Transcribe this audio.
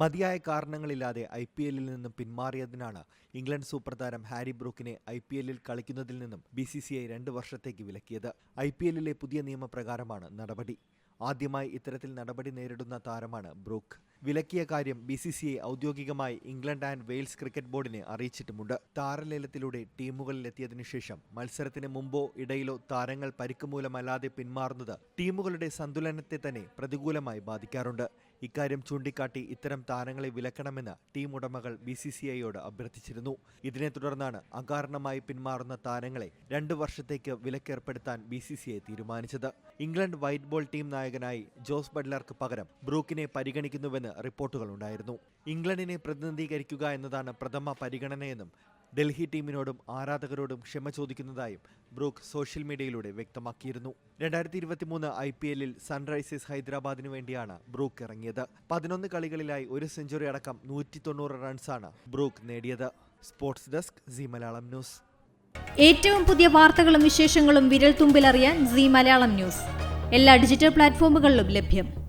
മതിയായ കാരണങ്ങളില്ലാതെ I P എല്ലിൽ നിന്നും പിന്മാറിയതിനാണ് ഇംഗ്ലണ്ട് സൂപ്പർ താരം ഹാരി ബ്രൂക്കിനെ ഐ പി എല്ലിൽ കളിക്കുന്നതിൽ നിന്നും ബി സി സി ഐ രണ്ട് വർഷത്തേക്ക് വിലക്കിയത്. ഐ പി എല്ലിലെ പുതിയ നിയമപ്രകാരമാണ് നടപടി. ആദ്യമായി ഇത്തരത്തിൽ നടപടി നേരിടുന്ന താരമാണ് ബ്രൂക്ക്. വിലക്കിയ കാര്യം ബി സി സി ഐ ഔദ്യോഗികമായി ഇംഗ്ലണ്ട് ആൻഡ് വെയിൽസ് ക്രിക്കറ്റ് ബോർഡിനെ അറിയിച്ചിട്ടുമുണ്ട്. താരലേലത്തിലൂടെ ടീമുകളിലെത്തിയതിനു ശേഷം മത്സരത്തിന് മുമ്പോ ഇടയിലോ താരങ്ങൾ പരിക്കുമൂലമല്ലാതെ പിന്മാറുന്നത് ടീമുകളുടെ സന്തുലനത്തെ തന്നെ പ്രതികൂലമായി ബാധിക്കാറുണ്ട്. ഇക്കാര്യം ചൂണ്ടിക്കാട്ടി ഇത്തരം താരങ്ങളെ വിലക്കണമെന്ന് ടീം ഉടമകൾ ബി സി സി ഐയോട് അഭ്യർത്ഥിച്ചിരുന്നു. ഇതിനെ തുടർന്നാണ് അകാരണമായി പിന്മാറുന്ന താരങ്ങളെ രണ്ടു വർഷത്തേക്ക് വിലക്കേർപ്പെടുത്താൻ ബി സി സി ഐ തീരുമാനിച്ചത്. ഇംഗ്ലണ്ട് വൈറ്റ് ബോൾ ടീം നായകനായി ജോസ് ബഡ്ലർക്ക് പകരം ബ്രൂക്കിനെ പരിഗണിക്കുന്നുവെന്ന് റിപ്പോർട്ടുകളുണ്ടായിരുന്നു. ഇംഗ്ലണ്ടിനെ പ്രതിനിധീകരിക്കുക എന്നതാണ് പ്രഥമ പരിഗണനയെന്നും ഡൽഹി ടീമിനോടും ആരാധകരോടും ക്ഷമ ചോദിക്കുന്നതായും ബ്രൂക്ക് സോഷ്യൽ മീഡിയയിലൂടെ വ്യക്തമാക്കിയിരുന്നു. രണ്ടായിരത്തി ഇരുപത്തിമൂന്ന് ഐ പി എല്ലിൽ സൺറൈസേഴ്സ് ഹൈദരാബാദിനു വേണ്ടിയാണ് ബ്രൂക്ക് ഇറങ്ങിയത്. പതിനൊന്ന് കളികളിലായി ഒരു സെഞ്ചുറി അടക്കം നൂറ്റി തൊണ്ണൂറ് റൺസാണ് ബ്രൂക്ക് നേടിയത്. Sports desk Zee Malayalam news. ഏറ്റവും പുതിയ വാർത്തകളും വിശേഷങ്ങളും വിരൽ തുമ്പിലറിയാൻ സി മലയാളം ന്യൂസ്. എല്ലാ ഡിജിറ്റൽ പ്ലാറ്റ്ഫോമുകളിലും ലഭ്യം.